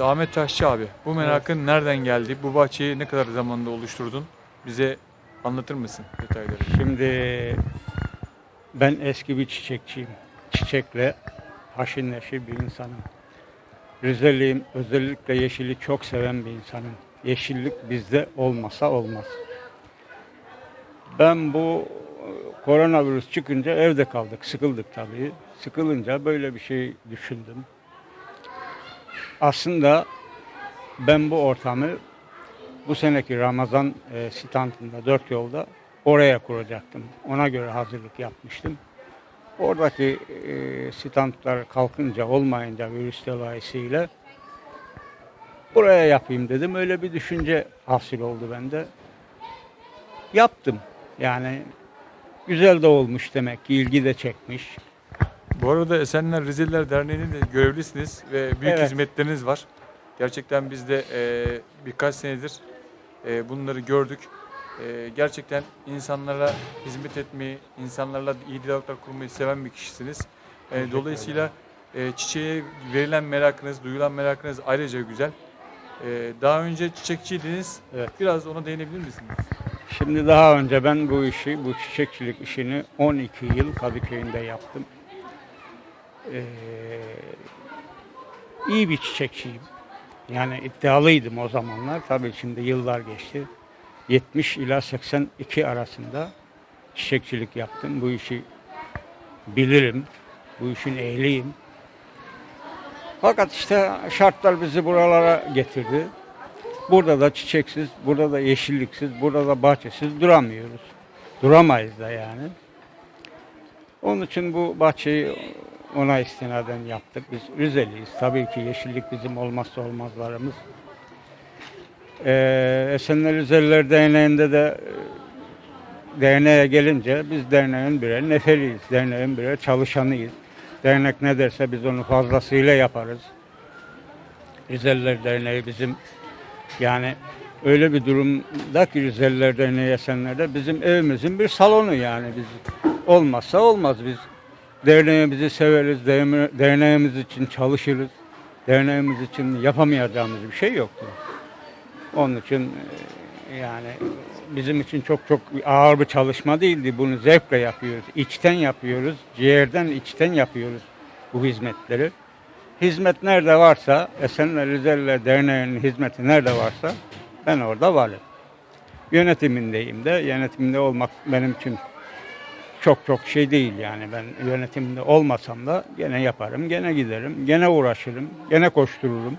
Ahmet Taşçı abi, bu merakın nereden geldi? Bu bahçeyi ne kadar zamanda oluşturdun? Bize anlatır mısın detayları? Şimdi ben eski bir çiçekçiyim. Çiçekle haşin neşir bir insanım. Rizeliyim. Özellikle yeşili çok seven bir insanım. Yeşillik bizde olmasa olmaz. Ben bu e, koronavirüs çıkınca evde kaldık. Sıkıldık tabii. Sıkılınca böyle bir şey düşündüm. Aslında ben bu ortamı bu seneki Ramazan e, standında dört yolda oraya kuracaktım. Ona göre hazırlık yapmıştım. Oradaki e, standlar kalkınca olmayınca virüs dolayısıyla buraya yapayım dedim. Öyle bir düşünce hasıl oldu bende. Yaptım. Yani güzel de olmuş demek ki ilgi de çekmiş. Bu arada Esenler Rizeliler Derneği'nin de görevlisiniz ve büyük Evet. hizmetleriniz var. Gerçekten biz de e, birkaç senedir e, bunları gördük. E, gerçekten insanlara hizmet etmeyi, insanlarla iyi diyaloglar kurmayı seven bir kişisiniz. E, dolayısıyla e, çiçeğe verilen merakınız, duyulan merakınız ayrıca güzel. E, daha önce çiçekçiydiniz. Evet. Biraz ona değinebilir misiniz? Şimdi daha önce ben bu işi, bu çiçekçilik işini 12 yıl Kadıköy'ünde yaptım. Ee, iyi bir çiçekçiyim. Yani iddialıydım o zamanlar. Tabii şimdi yıllar geçti. 70 ila 82 arasında çiçekçilik yaptım. Bu işi bilirim. Bu işin ehliyim. Fakat işte şartlar bizi buralara getirdi. Burada da çiçeksiz, burada da yeşilliksiz, burada da bahçesiz duramıyoruz. Duramayız da yani. Onun için bu bahçeyi ona istinaden yaptık. Biz Rizeliyiz. Tabii ki yeşillik bizim olmazsa olmazlarımız. Ee, Esenler Rizeliler Derneği'nde de e, derneğe gelince biz derneğin birer neferiyiz. Derneğin birer çalışanıyız. Dernek ne derse biz onu fazlasıyla yaparız. Rizeliler Derneği bizim yani öyle bir durumda ki Rizeliler Derneği Esenler'de bizim evimizin bir salonu yani biz olmazsa olmaz biz derneğimizi severiz, derne- derneğimiz için çalışırız. Derneğimiz için yapamayacağımız bir şey yoktur. Onun için e, yani bizim için çok çok ağır bir çalışma değildi. Bunu zevkle yapıyoruz. İçten yapıyoruz. Ciğerden içten yapıyoruz bu hizmetleri. Hizmet nerede varsa, Esenler Rizeliler Derneği'nin hizmeti nerede varsa ben orada varım. Yönetimindeyim de. Yönetiminde olmak benim için çok çok şey değil yani. Ben yönetimde olmasam da gene yaparım, gene giderim, gene uğraşırım, gene koştururum.